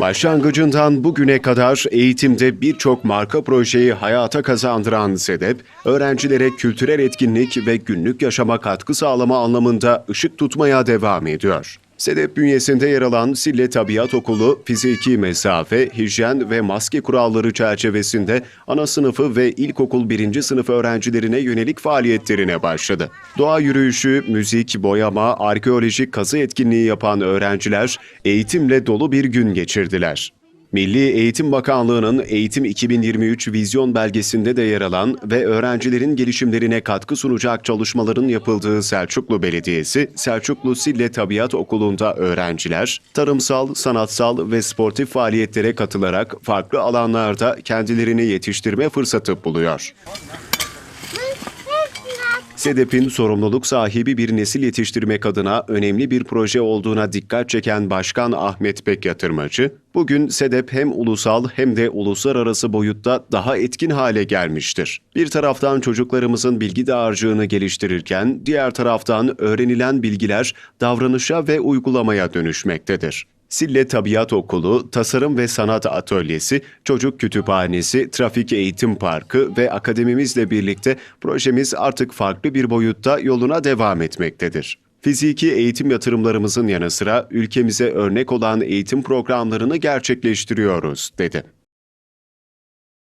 Başlangıcından bugüne kadar eğitimde birçok marka projeyi hayata kazandıran SEDEP, öğrencilere kültürel etkinlik ve günlük yaşama katkı sağlama anlamında ışık tutmaya devam ediyor. SEDEP bünyesinde yer alan Sille Tabiat Okulu, fiziki mesafe, hijyen ve maske kuralları çerçevesinde ana sınıfı ve ilkokul birinci sınıf öğrencilerine yönelik faaliyetlerine başladı. Doğa yürüyüşü, müzik, boyama, arkeolojik kazı etkinliği yapan öğrenciler eğitimle dolu bir gün geçirdiler. Milli Eğitim Bakanlığı'nın Eğitim 2023 vizyon belgesinde de yer alan ve öğrencilerin gelişimlerine katkı sunacak çalışmaların yapıldığı Selçuklu Belediyesi, Selçuklu Sille Tabiat Okulu'nda öğrenciler, tarımsal, sanatsal ve sportif faaliyetlere katılarak farklı alanlarda kendilerini yetiştirme fırsatı buluyor. SEDEP'in sorumluluk sahibi bir nesil yetiştirmek adına önemli bir proje olduğuna dikkat çeken Başkan Ahmet Bek Yatırmacı, bugün SEDEP hem ulusal hem de uluslararası boyutta daha etkin hale gelmiştir. Bir taraftan çocuklarımızın bilgi dağarcığını geliştirirken, diğer taraftan öğrenilen bilgiler davranışa ve uygulamaya dönüşmektedir. Sille Tabiat Okulu, Tasarım ve Sanat Atölyesi, Çocuk Kütüphanesi, Trafik Eğitim Parkı ve akademimizle birlikte projemiz artık farklı bir boyutta yoluna devam etmektedir. Fiziki eğitim yatırımlarımızın yanı sıra ülkemize örnek olan eğitim programlarını gerçekleştiriyoruz, dedi.